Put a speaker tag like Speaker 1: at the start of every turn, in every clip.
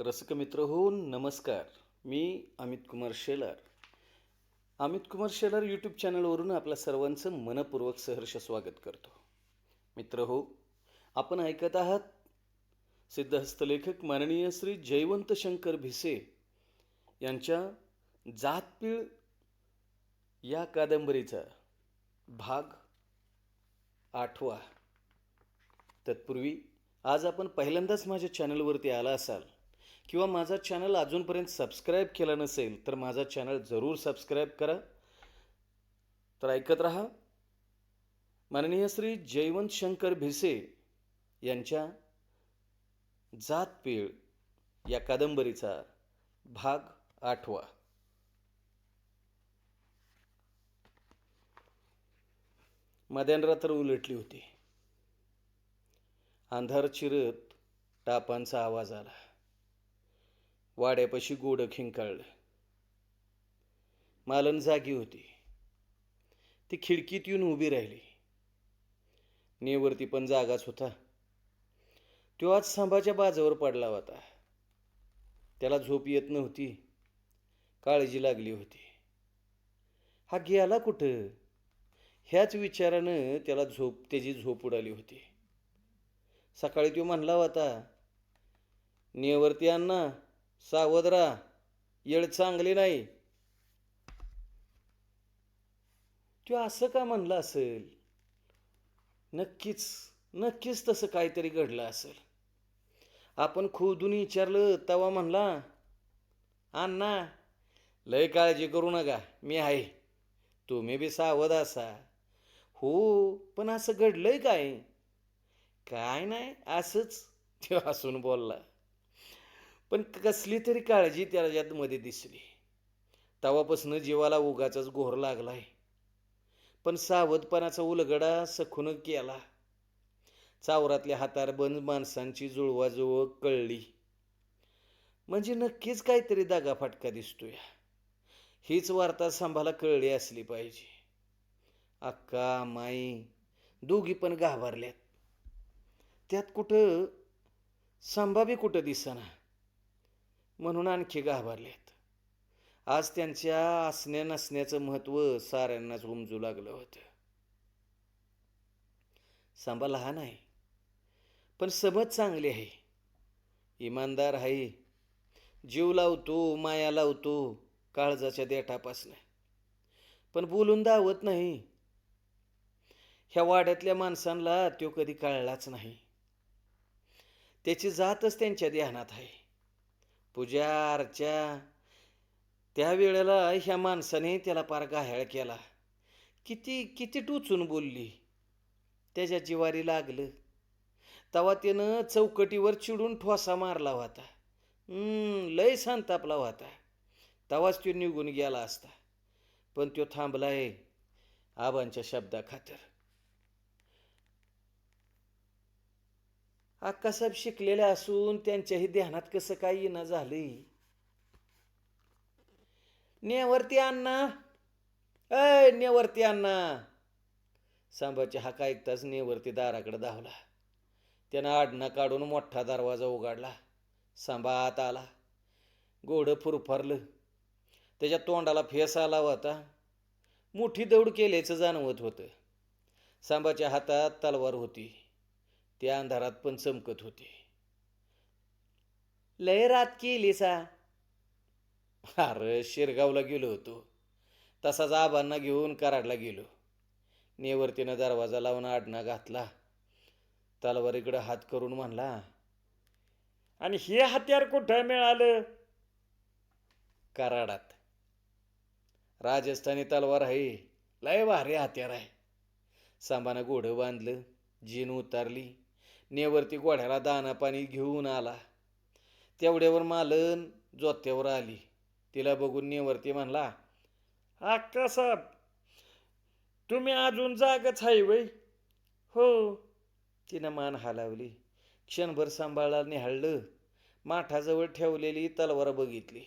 Speaker 1: रसिकमित्र हो नमस्कार. मी अमित कुमार शेलार. अमित कुमार शेलार यूट्यूब चॅनलवरून आपल्या सर्वांचं मनपूर्वक सहर्ष स्वागत करतो. मित्र हो आपण ऐकत आहात सिद्धहस्त लेखक माननीय श्री जयवंत शंकर भिसे यांच्या जातपीळ या कादंबरीचा भाग आठवा. तत्पूर्वी आज आपण पहिल्यांदाच माझ्या चॅनलवरती आला असाल. किंवा माझा चॅनल अजूनपर्यंत सबस्क्राईब केला नसेल तर माझा चॅनल जरूर सबस्क्राईब करा. तर ऐकत रहा. माननीय श्री जयवंत शंकर भिसे यांच्या जातपीळ या कादंबरीचा भाग आठवा. मध्यान रात्र उलटली होती. अंधार चिरत टापांचा आवाज आला. वाड्यापाशी गोड खिंकाळलं. मालन जागी होती. ती खिडकीत येऊन उभी राहिली. नेवरती पण जागाच होता. तो आज सांबाच्या बाजावर पडला होता. त्याला झोप येत नव्हती. काळजी लागली होती. हा गेला कुठं? ह्याच विचारानं त्याला झोप त्याची झोप उडाली होती. सकाळी तो म्हणला होता नेवरती अण्णा सावध राहा. येळ चांगली नाही. तो असं का म्हणला असेल? नक्कीच नक्कीच तसं काहीतरी घडलं असेल. आपण खोदून विचारलं तवा म्हणला अण्णा लय काळजी करू नका मी आहे. तुम्ही बी सावध असा. हो पण असं घडलंय काय? काय नाही असंच. तो हसून बोलला. पण कसली तरी काळजी त्याच्यात मध्ये दिसली. तवापासून जीवाला उगाचाच घोर लागलाय. पण सावधपणाचा उलगडा सखून केला. चावरातल्या हातारबंद माणसांची जुळवाजुळव कळली. म्हणजे नक्कीच काहीतरी दागाफटका दिसतोय. हीच वार्ता सांभाला कळली असली पाहिजे. अक्का माई दोघी पण घाबरल्यात. त्यात कुठं सांभावी कुठं दिसना? म्हणून आणखी घाबरल्यात आज त्यांच्या असण्या नसण्याचं महत्त्व साऱ्यांनाच उमजू लागलं होतं. सांबा लहान आहे पण समज चांगली आहे. इमानदार आहे. जीव लावतो माया लावतो काळजाच्या देठापासनं. पण बोलून दावत नाही. ह्या वाड्यातल्या माणसांना तो कधी कळलाच नाही. त्याची जातच त्यांच्या ध्यानात आहे. पूजा अर्चा. त्यावेळेला ह्या माणसाने त्याला पार गाह्याळ केला. किती किती टोचून बोलली. त्याच्या जिवारी लागलं. तवा त्यानं चौकटीवर चिडून ठोसा मारला होता. लय संतापला होता. तवाच तो निघून गेला असता. पण तो थांबलाय आबांच्या शब्दाखातर. अक्कासाहेब शिकलेले असून त्यांच्याही ध्यानात कसं काय येणं झालंय? नेवरती अण्णा. अय नेवरती अण्णा. सांबाची हाका ऐकताच नेवरती दाराकडे धावला. त्यानं आडना काढून मोठा दरवाजा उघडला. सांबा आत आला. गोडं फुरफारलं. त्याच्या तोंडाला फेस आला होता. मोठी दौड केल्याचं जाणवत होतं. सांबाच्या हातात तलवार होती. त्या अंधारात पण चमकत होते. लय रात केली सा. अरे शिरगावला गेलो होतो. तसाच आबांना घेऊन कराडला गेलो. नेवरतीनं दरवाजा लावून आडना घातला. तलवारीकडं हात करून म्हणला
Speaker 2: आणि हे हत्यार कुठं मिळालं?
Speaker 1: कराडात. राजस्थानी तलवार आहे. लय भारी हत्यार आहे. सांबानं घोडं बांधलं जीन उतारली. नेवरती गोढ्याला दाना पाणी घेऊन आला. तेवढ्यावर मालन जोत्यावर आली. तिला बघून नेवरती म्हणला
Speaker 2: अक्का साहेब तुम्ही अजून जागच आहे वय?
Speaker 1: हो. तिनं मान हालावली. क्षणभर सांभाळला निहाळलं. माठाजवळ ठेवलेली तलवार बघितली.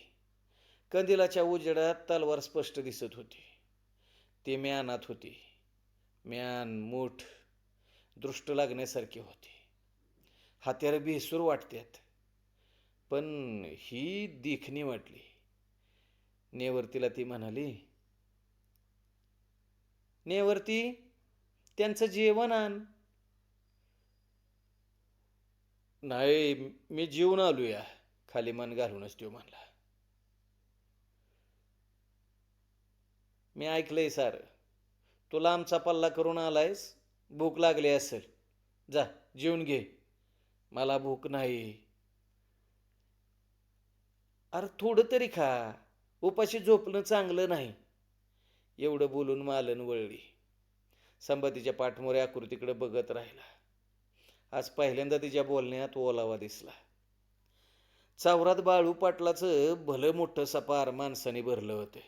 Speaker 1: कंदिलाच्या उजेडात तलवार स्पष्ट दिसत होती. ती म्यानात होती. म्यान मूठ दृष्ट लागण्यासारखी होती. हात्यार बेसूर वाटतात पण ही देखणी वाटली. नेवरतीला ती म्हणाली नेवरती त्यांचं जेवण आण. नाही मी जेवून आलोया. खाली मन घालूनच तो म्हणला. मी ऐकलंय सार. तुला आमचा पल्ला करून आलायस? भूक लागली असेल. जा जेवून घे. मला भूक नाही. अरे थोडं तरी खा. उपाशी झोपणं चांगलं नाही. एवढं बोलून मालन वळली. संबतीच्या पाठमोऱ्या आकृतीकडे बघत राहिला. आज पहिल्यांदा तिच्या बोलण्यात ओलावा दिसला. चावरात बाळू पाटलाचं भलं मोठं सपार माणसाने भरलं होतं.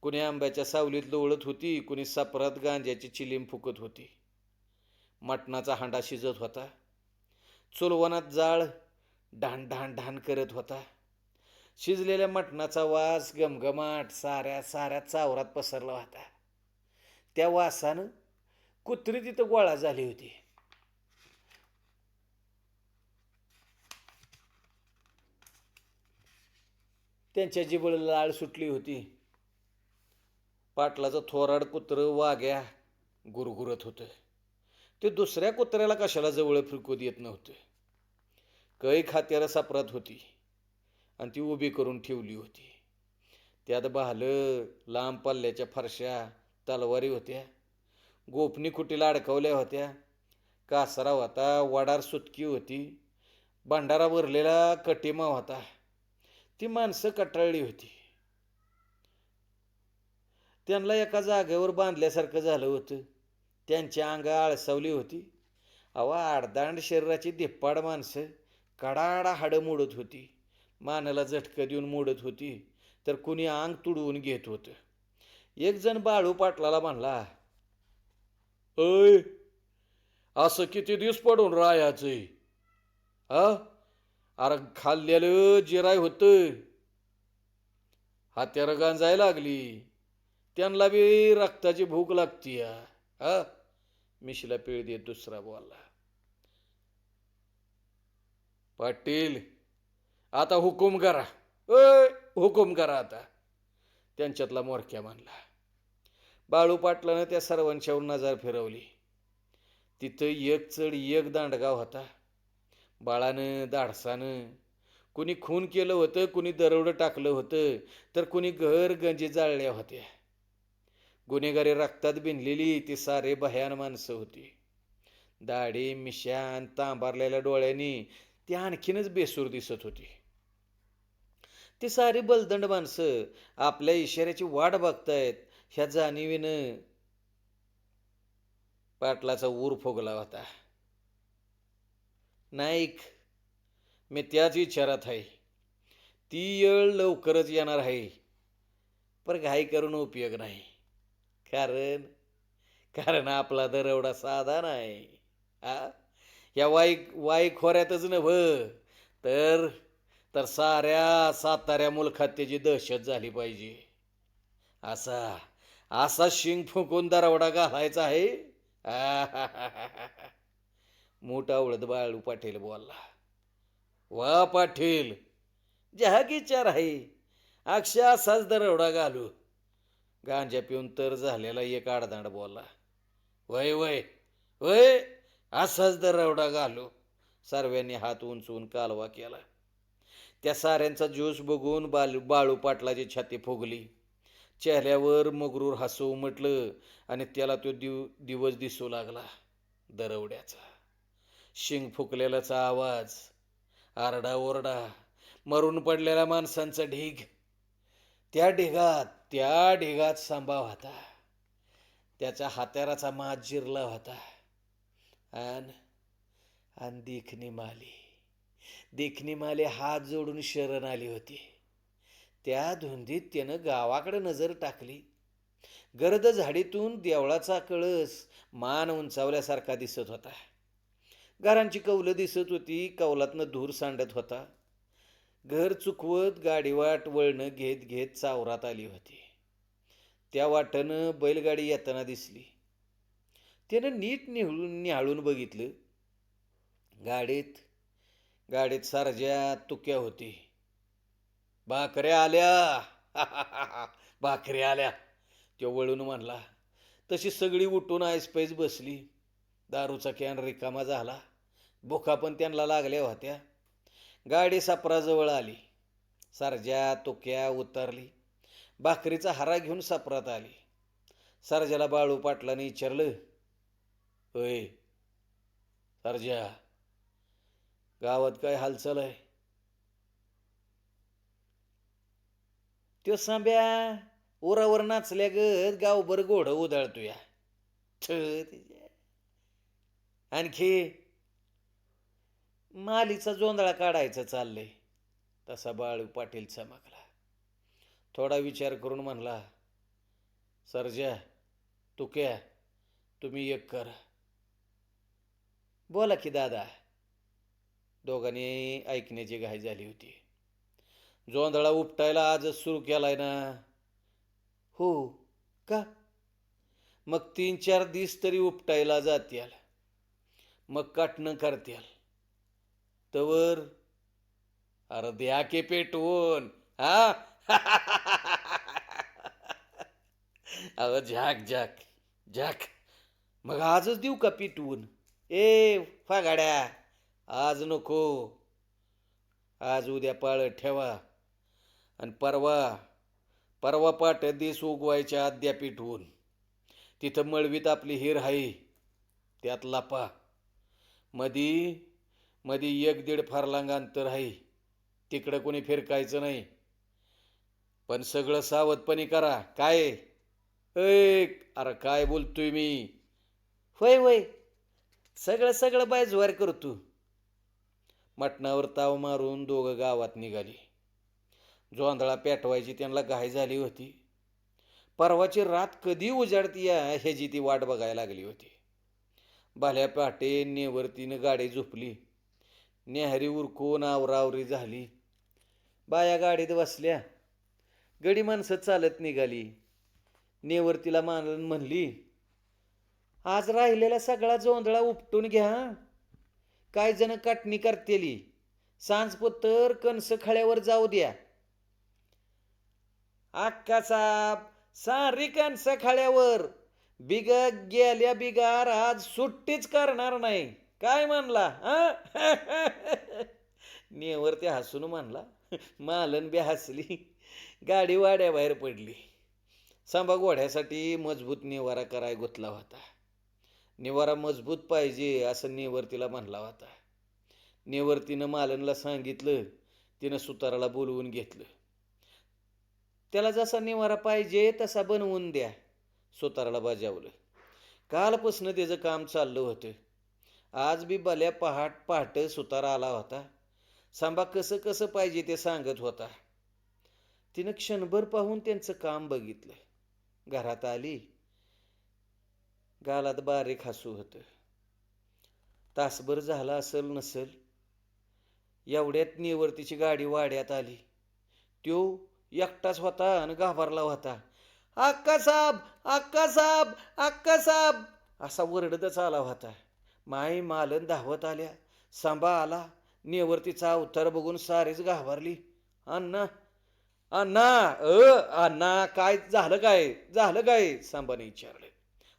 Speaker 1: कुणी आंब्याच्या सावलीत लोळत होती कुणी सापरात गांज्याची चिलीम फुकत होती. मटणाचा हांडा शिजत होता. चुलवनात जाळ ढाण ढाण ढाण करत होता. शिजलेल्या मटणाचा वास गमगमाट साऱ्या साऱ्या चावरात पसरला होता. त्या वासानं कुत्री तिथं गोळा झाली होती. त्यांच्या जिबळ लाळ सुटली होती. पाटलाचं थोराड कुत्र वाघ्या गुरगुरत होतं. ते दुसऱ्या कुत्र्याला कशाला जवळ फिरकू देत नव्हतं. कै खात्याला सापरात होती आणि ती उभी करून ठेवली होती. त्यात भालं लांब पल्ल्याच्या फरशा तलवारी होत्या गोपनी खुटीला अडकवल्या होत्या कासरा होता वडार सुतकी होती भांडारा भरलेला कटिमा होता. ती माणसं कटाळली होती. त्यांना एका जागेवर बांधल्यासारखं झालं होतं. त्यांची अंगा आळसावली होती. अवा आडदांड शरीराची धिप्पाड माणसं कडाडा हाडं मोडत होती. मानाला झटकं देऊन मोडत होती तर कुणी अंग तुडवून घेत होतं. एक जण बाळू पाटलाला म्हणला अय असं किती दिवस पडून राहायचंय? अ अरे खाल्लेलं जिराय होतं. हात्यार गांजाय लागली. त्यांना बी रक्ताची भूक लागती हा मिशीला पिळ देत दुसरा बोलला पाटील आता हुकूम करा. अय हुकूम करा आता. त्यांच्यातला मोरक्या मानला. बाळू पाटलानं त्या सर्वांच्यावर नजर फिरवली. तिथं एक चढ एक दांडगाव होता. बाळानं दाडसानं कुणी खून केलं होतं कुणी दरोडं टाकलं होतं तर कुणी घर गंजे जाळल्या होत्या. गुन्हेगारी रक्तात भिनलेली ती सारे भयान माणसं होती. दाढी मिशान तांबारलेल्या डोळ्यांनी ती आणखीनच बेसूर दिसत होती. ती सारी बलदंड माणसं आपल्या इशाऱ्याची वाट बघतायत ह्या जाणीवीनं पाटलाचा ऊर फोगला होता. नाईक मी त्याच विचारात आहे. ती येळ लवकरच येणार आहे पण घाई करून उपयोग नाही. कारण कारण आपला दरवडा साधा नाही. आ? या वाई वाई खोऱ्यातच नभ तर तर साऱ्या साताऱ्या मुलखात त्याची दहशत झाली पाहिजे. असा असा शिंग फुंकून दरवडा घालायचा आहे. मोठा आवडत बाळू पाटील बोलला. वा पाटील जहागीचार आहे. अक्षय असाच दरवडा घालू. गांजा पिऊन तर झालेला एक आडदांड बोलला वय वय वय असाच दरवडा घालू. सर्वांनी हात उंचवून कालवा केला. त्या साऱ्यांचा ज्यूस बघून बाल बाळू पाटलाची छाती फुगली. चेहऱ्यावर मगरूर हसू उमटलं आणि त्याला तो दिव दिवस दिसू लागला दरवड्याचा. शिंग फुकलेलाचा आवाज आरडाओरडा मरून पडलेल्या माणसांचा ढीग. त्या ढिगात त्या ढिगात सांबा होता. त्याच्या हात्याराचा मात जिरला होता. आणि आन देखणी माली. देखणी माली हात जोडून शरण आली होती. त्या धुंदीत त्यानं गावाकडे नजर टाकली. गर्द झाडीतून देवळाचा कळस मान उंचावल्यासारखा दिसत होता. घरांची कौलं दिसत होती कौलातनं धूर सांडत होता. घर चुकवत गाडीवाट वळणं घेत घेत चावरात आली होती. त्या वाटनं बैलगाडी येताना दिसली. त्यानं नीट निहळून निहाळून बघितलं. गाडीत गाडीत सारज्या तुक्या होती. भाकऱ्या आल्या. भाकऱ्या आल्या. तो वळून म्हणला तशी सगळी उठून आयसपैस बसली. दारूचा कॅन रिकामा झाला. भुका पण त्यांना लागल्या होत्या. गाडी सापराजवळ आली. सरजा तुक्या उतरली. भाकरीचा हारा घेऊन सापरात आली. सरजाला बाळू पाटलाने विचारलं होय सरजा गावात काय हालचाल आहे? त्यो सांब्या उरावर नाचल्या गत गावभर घोडं उधळतो या आणखी मालीचा जोंधळा काढायचं चाललंय. तसा बाळू पाटील चमकला. थोडा विचार करून म्हणला सरजा तुक्या तुम्ही एक करा. बोला की दादा. दोघांनी ऐकण्याची घाई झाली होती. जोंधळा उपटायला आजच सुरू केलाय ना. हो का? मग तीन चार दिस तरी उपटायला जात्याल. मग काटणं करत्याल. तवर. अरे द्या के पेटवून हा? अहो झाक झाक झाक. मग आजच देऊ का पिटवून? ए फागाड्या आज नको. आज उद्या पाळत ठेवा. आणि परवा परवा पाट दिस उगवायच्या अद्या होऊन तिथं मळवीत आपली हिर आहे त्यात लापा. मधी मध्ये एक दीड फारलांग अंतर आहे. तिकडं कोणी फिरकायचं नाही. पण सगळं सावधपणे करा. काय? ऐ अरे काय बोलतोय मी? होय होय. सगळं सगळं बायजवार करतो मटणावर ताव मारून दोघं गावात निघाली. जोंधळा पेटवायची त्यांना घाई झाली होती. परवाची रात कधी उजाडती या ह्याची ती वाट बघायला लागली होती. भाल्या पहाटे नेवरतीनं गाडी झोपली. न्याहरी उरकून आवरावरी झाली? बाया गाडीत बसल्या. गडी माणसं चालत निघाली. नेवर तिला मानून म्हणली आज राहिलेला सगळा जोंधळा उपटून घ्या. काय जण काटणी करतेली. सांजपोतर कणस खळ्यावर जाऊ द्या. अक्का साप सारी कणस खळ्यावर. बिग गेल्या बिगार आज सुट्टीच करणार नाही. काय म्हणला हा? नेवरती हसून म्हणला मालन बी हसली. गाडी वाड्याबाहेर पडली. सांबा घोड्यासाठी मजबूत निवारा कराय गुतला होता. निवारा मजबूत पाहिजे असं नेवरतीला म्हणला होता. नेवरतीनं मालनला सांगितलं तिनं सुताराला बोलवून घेतलं. त्याला जसा निवारा पाहिजे तसा बनवून द्या सुताराला बजावलं. कालपासनं त्याचं काम चाललं होतं. आज बी भल्या पहाट पहाट सुतार आला होता. सांबा कसं कसं पाहिजे ते सांगत होता. तिनं क्षणभर पाहून त्यांचं काम बघितलं. घरात आली. गालात बारीक हसू होतं. तासभर झाला असेल नसल. एवढ्यात निवर्तीची गाडी वाड्यात आली. त्यो एकटाच होता आणि घाबरला होता. अक्का साहेब अक्का साब अक्का साहेब असा वरडतच आला होता. माई मालन धावत आल्या. सांबा आला नेवरतीचा अवतार बघून सारीच घाबरली. अण्णा अण्णा अ अण्णा काय झालं काय? झालं काय? सांबाने विचारले.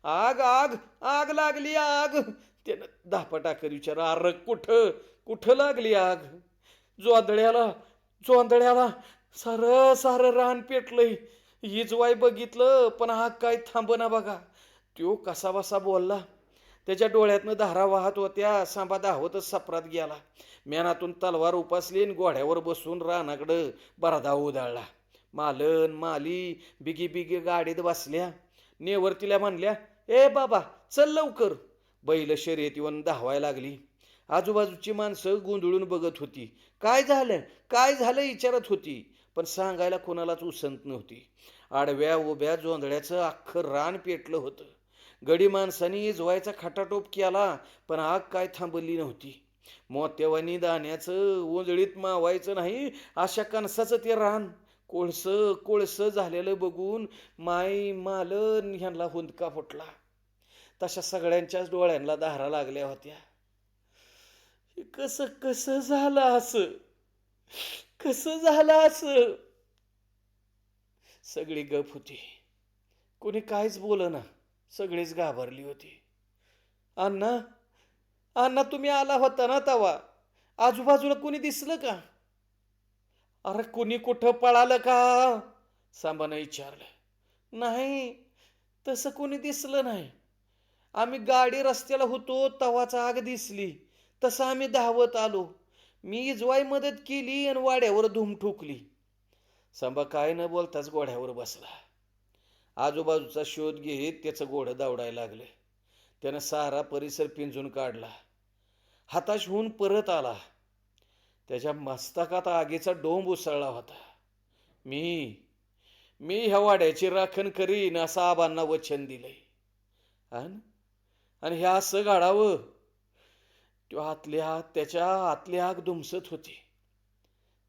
Speaker 1: आग आग आग लागली आग. त्यानं धापा टाकर विचार अर कुठं? कुठं लागली आग? जोंधळ्याला जोंधळ्याला सारं सारं रान पेटलंय. हिजवाय बघितलं पण आग काय थांबना बघा. त्यो कसा बसा बोलला. त्याच्या डोळ्यातनं धारा वाहत होत्या सांबा धावतच सपरात गेला. मेनातून तलवार उपासली आणि घोड्यावर बसून रानाकडं बराधा उधाळला मालन माली बिगी बिगी गाडीत बसल्या. नेवरतीला म्हणल्या ए बाबा चल लवकर. बैल शर्यतीवर धावायला लागली. आजूबाजूची माणसं गोंधळून बघत होती. काय झालं? काय झालं? विचारत होती. पण सांगायला कोणालाच उसंत नव्हती. आडव्या उभ्या जोंधळ्याचं अख्खं रान पेटलं होतं. गडी माणसानी जोवायचा खटाटोप केला पण आग काय थांबली नव्हती. मोत्यावानी दाण्याचं ओंजळीत मावायचं नाही अशा कणसाचं ते रान. कोळस कोळस झालेलं बघून माई मालन ह्यांना हुंदका फुटला. तशा सगळ्यांच्याच डोळ्यांना धारा लागल्या होत्या. कसं कसं झालं असं? कसं झालं असं? सगळी गप होती. कोणी काहीच बोलना. सगळीच घाबरली होती. अण्णा अण्णा तुम्ही आला होता ना तवा? आजूबाजूला कोणी दिसलं का? अरे कोणी कुठं पळालं का? सांबानं विचारलं. नाही तसं कोणी दिसलं नाही. आम्ही गाडी रस्त्याला होतो तवाचा आग दिसली. तसं आम्ही धावत आलो. मी इजवाई मदत केली आणि वाड्यावर धूम ठोकली. सांबा काय न बोलताच घोड्यावर बसला. आजूबाजूचा शोध घेत त्याचं घोडं दावडायला लागलं. त्यानं सारा परिसर पिंजून काढला. हाताश होऊन परत आला. त्याच्या मस्तकात आगीचा डोंब उसळला होता. मी मी ह्या वाड्याची राखण करीन असं आबांना वचन दिलंय. आणि हे असं गाडावं तो आतल्या हात त्याच्या आतल्या आग दुमसत होती.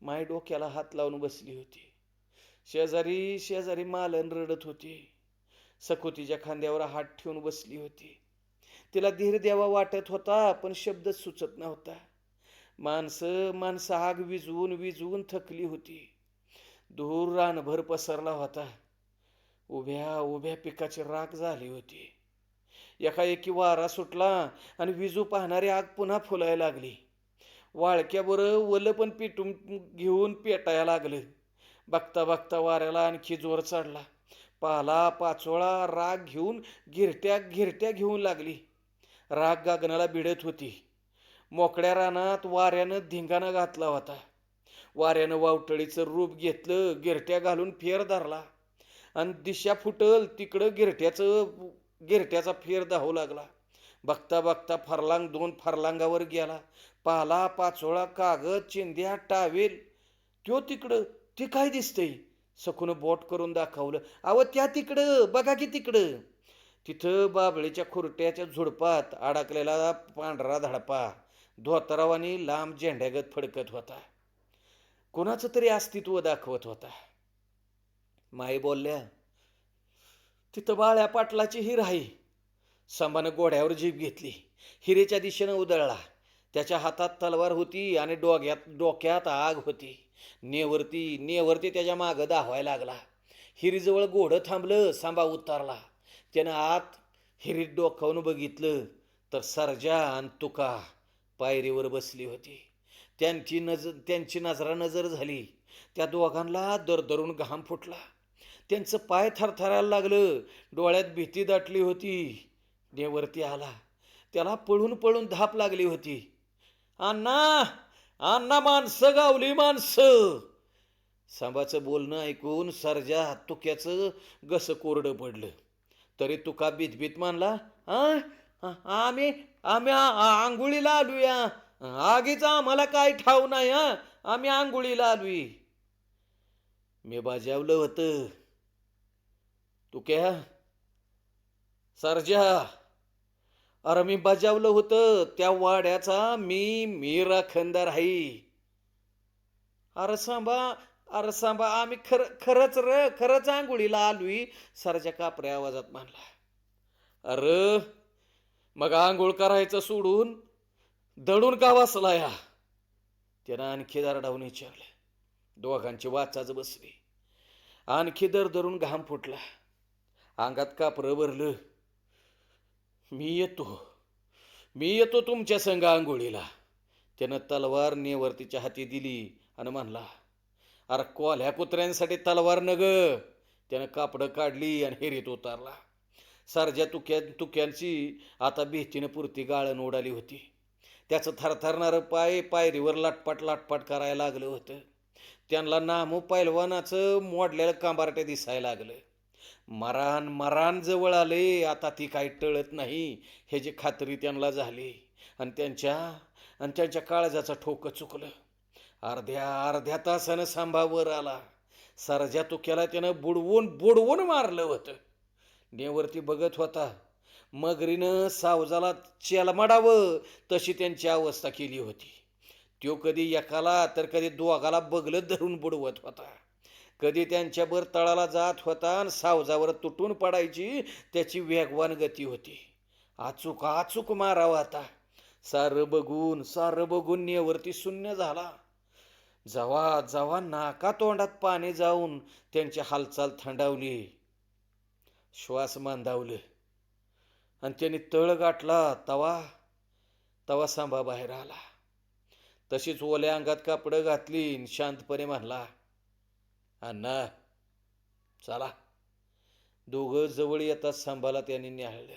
Speaker 1: माय डोक्याला हात लावून बसली होती. शेजारी शेजारी मालन रडत होती. सकोतीच्या खांद्यावर हात ठेवून बसली होती. तिला धीर द्यावा वाटत होता पण शब्दच सुचत नव्हता. माणसं माणसं आग विजवून विजवून थकली होती. धूर रानभर पसरला होता. उभ्या उभ्या पिकाची राख झाली होती. एकाएकी वारा सुटला आणि विजू पाहणारी आग पुन्हा फुलायला लागली. वाळक्यावर वलं पण पिटून घेऊन पेटायला लागलं. बघता बघता वाऱ्याला आणखी जोर चढला. पाला पाचोळा राग घेऊन गिरट्या गिरट्या घेऊन लागली. राग गागनाला भिडत होती. मोकळ्या रानात वाऱ्यानं धिंगाणा घातला होता. वाऱ्यानं वावटळीचं रूप घेतलं गिरट्या घालून फेर धरला. आणि दिशा फुटल तिकडं गिरट्याचं गिरट्याचा फेर धावू लागला. बघता बघता फरलांग दोन फरलांगावर गेला. पाला पाचोळा कागद चिंध्या टावेल त्यो तिकडं. ते काय दिसतंय? सखून बोट करून दाखवलं. अव त्या तिकडं बघा की तिकडं. तिथं बाबळीच्या खुरट्याच्या झुडपात अडकलेला पांढरा धडपा धोतरावानी लांब झेंड्यागत फडकत होता. कोणाचं तरी अस्तित्व दाखवत होता. माई बोलल्या तिथं बाळ्या पाटलाची हिर आहे संभानं गोड्यावर जीभ घेतली. हिरेच्या दिशेनं उदळला त्याच्या हातात तलवार होती आणि डोक्यात डोक्यात आग होती. नेवरती नेवरती त्याच्या मागं धावायला लागला. हिरीजवळ घोडं थांबलं सांबा उतारला. त्यानं आत हिरीत डोकावून बघितलं तर सरजा आणि तुका पायरीवर बसली होती. त्यांची नजर त्यांची नजरा नजर झाली. त्या दोघांना दरदरून घाम फुटला. त्यांचं पाय थरथरायला लागलं. डोळ्यात भीती दाटली होती. नेवरती आला. त्याला पळून पळून धाप लागली होती. अण्णा! अण्णा माणसं गावली माणसं. सांबाचं बोलणं ऐकून सरजा तुक्याचं गस कोरडं पडलं. तरी तुका बीत मानला आम्ही आम्ही आंघोळीला आलूया आगीचा आम्हाला काय ठाव नाही हा आम्ही आंघोळीला आलोय मी बजावलं होतं. तुक्या सरजा अरे मी बजावलं होतं त्या वाड्याचा मी मी खंदार आहे अरे सांबा अरे सांबा आम्ही खर खरंच र खरंच आंघोळीला आलोय सरच्या कापऱ्या आवाजात मानला अरे मग आंघोळ करायचं सोडून दडून का वाचला या त्यानं आणखी दरडावून विचारलं. दोघांची वाचाच बसली. आणखी दर धरून घाम फुटला. अंगात कापरं भरलं. मी येतो. मी येतो तुमच्या संघ आंघोळीला. त्यानं तलवार नेवरतीच्या हाती दिली आणि म्हणला अरे कोल्ह्या कुत्र्यांसाठी तलवार न ग त्यानं कापडं काढली आणि हेरीत उतारला. सारज्या तुक्या तुक्यांची आता भीतीनं पुरती गाळण उडाली होती. त्याचं थरथरणारं पाय पायरीवर लाटपाट लाटपाट करायला लागलं होतं. त्यांना नामू पैलवानाचं मोडलेलं कांबारटे दिसायला लागलं. मरान मरान जवळ आले आता ती काही टळत नाही. ह्याची खात्री त्यांना झाली आणि त्यांच्या आणि त्यांच्या काळजाचं ठोकं चुकलं. अर्ध्या अर्ध्या तासानं सांभावर आला. सरज्या तुक्याला त्यानं बुडवून बुडवून मारलं होतं. नेवरती बघत होता. मगरीनं सावजाला चेलमाडावं तशी त्यांची अवस्था केली होती. त्यो कधी एकाला तर कधी दोघाला बगलत धरून बुडवत होता. कधी त्यांच्यावर तळाला जात होता आणि सावजावर तुटून पडायची त्याची वेगवान गती होती. अचूक अचूक मारावा आता. सारं बघून सारं बघून नेवरती शून्य झाला. जवा जवा नाका तोंडात पाणी जाऊन त्यांची हालचाल थंडावली. श्वास मांदावले आणि त्यांनी तळ गाठला तवा तवा सांबा बाहेर आला. तशीच ओल्या अंगात कापडं घातली आणि शांतपणे म्हणला अण्णा चला. दोघं जवळ येतात सांभाला त्यांनी न्याहाळलं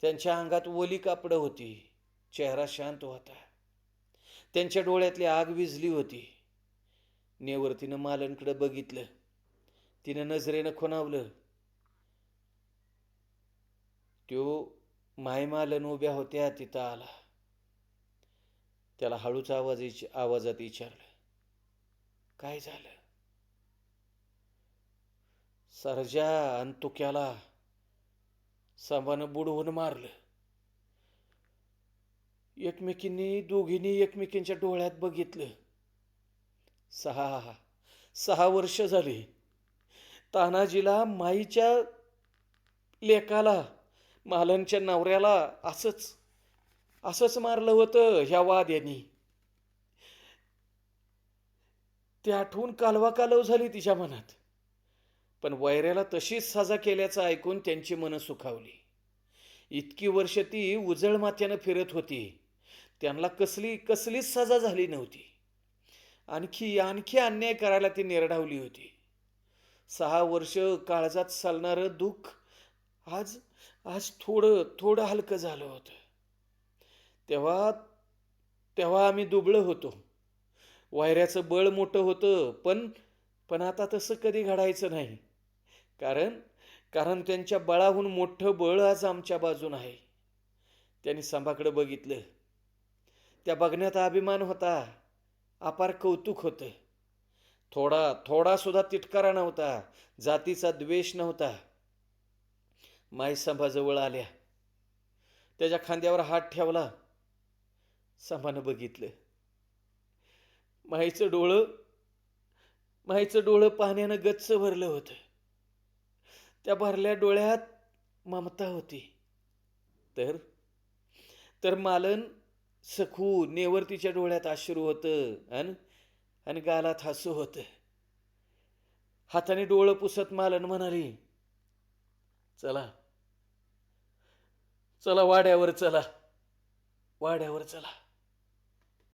Speaker 1: त्यांच्या अंगात ओली कापडं होती. चेहरा शांत होता. त्यांच्या डोळ्यातली आग विजली होती. नेवर तिनं मालनकडे बघितलं. तिनं नजरेनं खुणावलं. त्यो मायमालन उभ्या होत्या तिथं आला. त्याला हळूच आवाज आवाजात विचारलं. काय झालं? सरजा अंतुक्याला तुक्याला बुडवून मारलं. एकमेकींनी दोघींनी एकमेकींच्या डोळ्यात बघितलं. सहा सहा वर्ष झाली. तानाजीला माईच्या लेकाला मालनच्या नवऱ्याला असंच असंच मारलं होतं ह्या वाद यांनी ते आठवून कालवा कालव झाली तिच्या मनात. पण वैऱ्याला तशीच सजा केल्याचं ऐकून त्यांची मनं सुखावली. इतकी वर्ष ती उजळ माथ्यानं फिरत होती. त्यांना कसली कसलीच सजा झाली नव्हती. आणखी आणखी अन्याय करायला ती निरडावली होती. सहा वर्ष काळजात चालणारं दुःख आज आज थोडं थोडं हलकं झालं होतं. तेव्हा तेव्हा आम्ही दुबळं होतो. वायऱ्याचं बळ मोठं होतं पण पण आता तसं कधी घडायचं नाही. कारण कारण त्यांच्या बळाहून मोठं बळ आज आमच्या बाजून आहे. त्यांनी संभाकडे बघितलं. त्या बघण्यात अभिमान होता. अपार कौतुक होतं. थोडा थोडासुद्धा तिटकारा नव्हता. जातीचा द्वेष नव्हता. मायसंभाजवळ आल्या. त्याच्या खांद्यावर हात ठेवला. संभानं बघितलं. माईचं डोळं माईचं डोळं पाण्यानं गच्च भरलं होतं. त्या भरल्या डोळ्यात ममता होती. तर तर मालन सखू नेवरतीच्या डोळ्यात अश्रू होतं आणि आणि गालात हसू होतं. हाताने डोळं पुसत मालन म्हणाली चला चला वाड्यावर चला वाड्यावर चला.